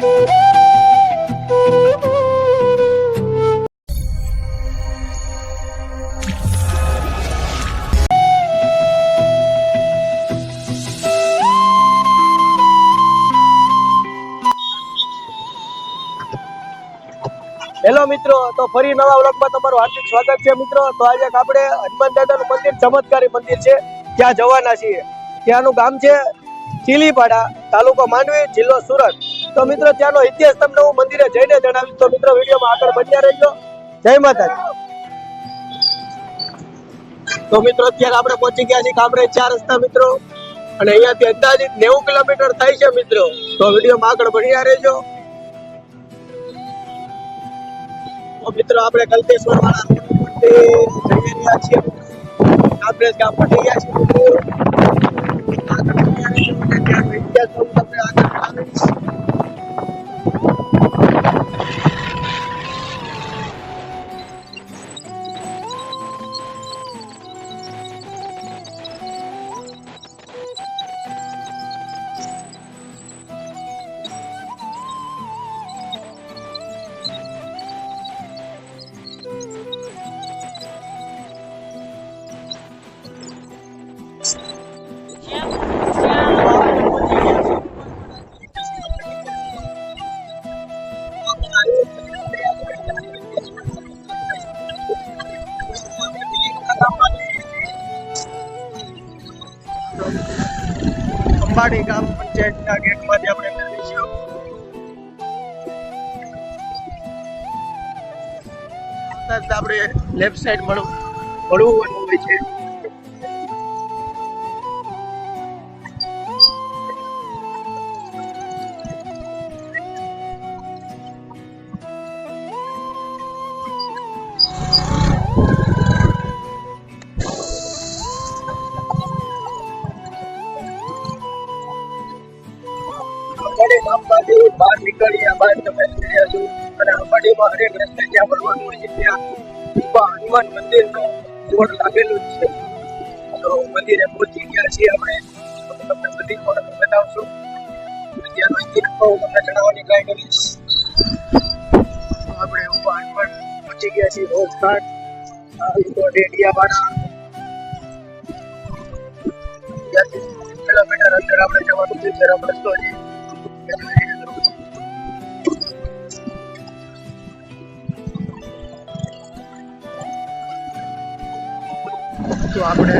Hello મિત્રો, તો ફરી નવા વ્લોગમાં તમારું હાર્દિક સ્વાગત છે મિત્રો. તો આજે આપણે હનુમાન દાદાનું મંદિર, ચમત્કારી મંદિર છે. ત્યાં જવાના છીએ. ત્યાંનું ગામ છે ચીલીપાડા તાલુકો માંડવી, જિલ્લો સુરત. તો મિત્રો, ત્યાંનો ઇતિહાસ તમને હું મંદિરે જઈને જણાવીશ. તો મિત્રો, વિડીયોમાં આગળ બન્યા રહેજો. જય માતાજી. તો મિત્રો, અત્યારે આપણે પહોંચી ગયા છીએ કામરે ચાર રસ્તા, મિત્રો. અને અહીંયાથી અંદાજિત નેવું કિલોમીટર થાય છે, મિત્રો. તો વિડીયોમાં આગળ બન્યા રહેજો. મિત્રો, આપણે કલ્પેશ્વર વાળા જઈ છીએ. આપણે ગામ પહોંચી ગયા છીએ. અંબાડી ગામ પંચાયતના ગેટમાંથી આપણે મેળવીશું આપણે લેફ્ટ સાઈડ મળવું મળવું હોય છે. બહાર નીકળ્યા બાદ તમે જોઈ છો. અને અંબાડીમાં હરેક રસ્તે જ્યાં ફરવાનું હોય છે, ત્યાં ઊભા હનુમાન મંદિરનો બોર્ડ લાગેલું છે. તો મંદિરે પહોંચી ગયા છીએ આપણે. તમને બધી પણ બતાવશું. ત્યાંનો ઇતિહાસ તમને જણાવવાની ટ્રાય કરીશ આપણે ઊભા હનુમાન પહોંચી ગયા છીએ રોજ ઘાટ. તો ડેડિયાવાડા કિલોમીટર અંદર આપણે જવાનું છે, જરા રસ્તો છે. તો આપણે.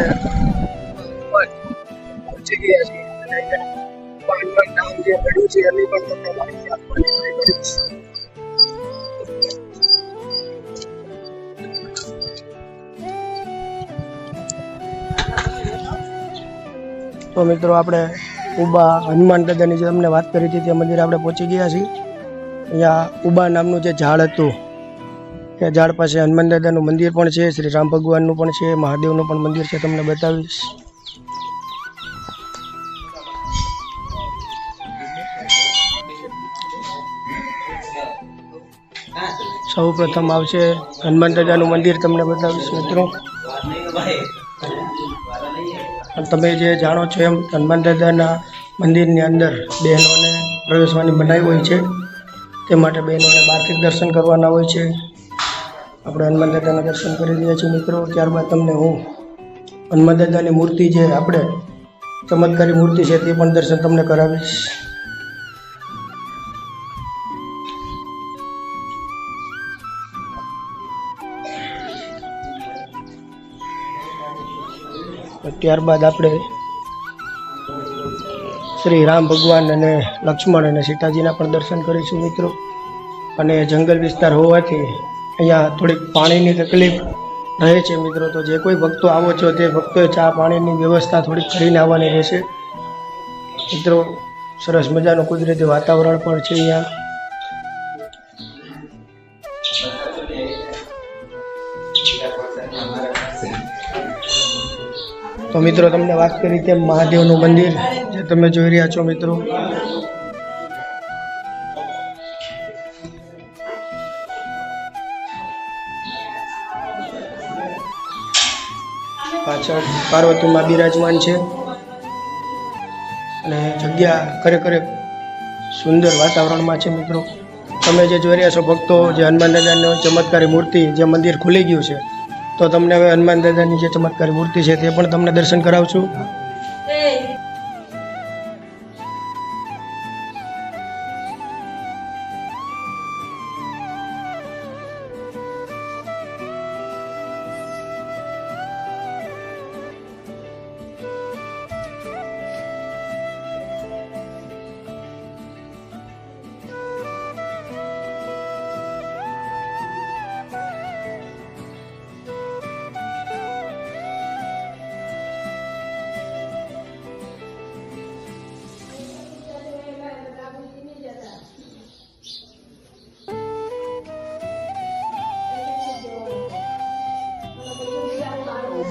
તો મિત્રો આપણે ઉબા હનુમાન દાદાની જે અમને વાત કરી હતી તે મંદિર આપણે પહોંચી ગયા છીએ. અહીંયા ઉબા નામનું જે ઝાડ હતું, એ ઝાડ પાસે હનુમાન દાદાનું મંદિર પણ છે, શ્રી રામ ભગવાનનું પણ છે, મહાદેવનું પણ મંદિર છે, તમને બતાવીશ. સૌ પ્રથમ આવશે હનુમાન દાદાનું મંદિર, તમને બતાવીશ મિત્રો. તમે જે જાણો છો એમ હનુમાન દાદાના મંદિરની અંદર બહેનોને પ્રવેશવાની મનાઈ હોય છે. તે માટે બહેનોને બહારથી દર્શન કરવાના હોય છે. આપણે હનુમાન દાદાના દર્શન કરી રહ્યા છીએ મિત્રો. ત્યારબાદ તમને હું હનુમાન દાદાની મૂર્તિ જે આપણે ચમત્કારી મૂર્તિ છે તે પણ દર્શન તમને કરાવીશ. ત્યારબાદ આપણે શ્રી રામ ભગવાન અને લક્ષ્મણ અને સીતાજીના પણ દર્શન કરીશું મિત્રો. અને જંગલ વિસ્તાર હોવાથી અહીંયા થોડીક પાણીની તકલીફ રહે છે મિત્રો. તો જે કોઈ ભક્તો આવો છો તે ભક્તોએ ચા પાણીની વ્યવસ્થા થોડીક કરીને આવવાની રહેશે. મિત્રો, સરસ મજાનું કુદરતી વાતાવરણ પણ છે અહીંયા. તો મિત્રો, તમને વાત કરી તેમ મહાદેવનું મંદિર જે તમે જોઈ રહ્યા છો મિત્રો. પાછળ પાર્વતીમાં બિરાજમાન છે. અને જગ્યા ખરેખર સુંદર વાતાવરણમાં છે મિત્રો. તમે જે જોઈ રહ્યા છો ભક્તો, જે હનુમાન દાદાની ચમત્કારી મૂર્તિ, જે મંદિર ખુલી ગયું છે. તો તમને હવે હનુમાન દાદાની જે ચમત્કારી મૂર્તિ છે તે પણ તમને દર્શન કરાવશું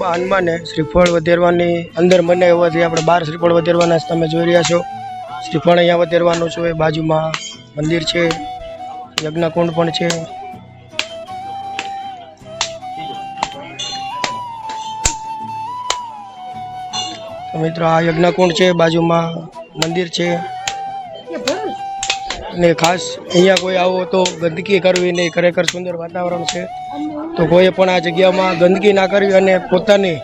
ઊભા હનુમાને શ્રીફળ વધેરવાની, અંદર મને હોવાથી આપણે બાર શ્રીફળ વધેરવાના તમે જોઈ રહ્યા છો. શ્રીફળ અહીંયા વધેરવાનું છે બાજુમાં મંદિર છે, યજ્ઞકુંડ પણ છે. મિત્રો, આ યજ્ઞકુંડ છે, બાજુમાં મંદિર છે. અને ખાસ અહીંયા કોઈ આવો તો ગંદકી કરવી નહીં. ખરેખર સુંદર વાતાવરણ છે. તો કોઈએ પણ આ જગ્યામાં ગંદકી ના કરવી અને પોતાની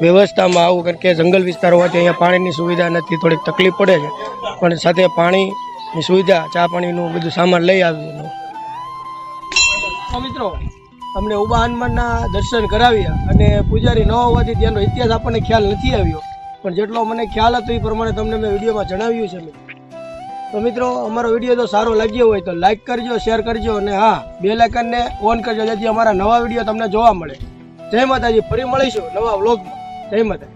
વ્યવસ્થામાં આવું કારણ કે જંગલ વિસ્તાર હોવાથી અહીંયા પાણીની સુવિધા નથી. થોડીક તકલીફ પડે છે. પણ સાથે પાણીની સુવિધા ચા પાણીનું બધું સામાન લઈ આવ્યું મિત્રો. અમને ઉબા હનુમાનના દર્શન કરાવ્યા અને પૂજારી ન હોવાથી ત્યાંનો ઇતિહાસ આપણને ખ્યાલ નથી આવ્યો. પણ જેટલો મને ખ્યાલ હતો એ પ્રમાણે તમને મેં વિડીયોમાં જણાવ્યું છે મિત્રો. તો મિત્રો, અમારો વીડિયો તો સારો લાગ્યો હોય તો લાઈક કરજો શેર કરજો અને હા બે લાઇકનને ઓન કરજો, જેથી અમારા નવા વીડિયો તમને જોવા મળે. જય માતાજી, ફરી મળીશું નવા વ્લોગમાં જય માતા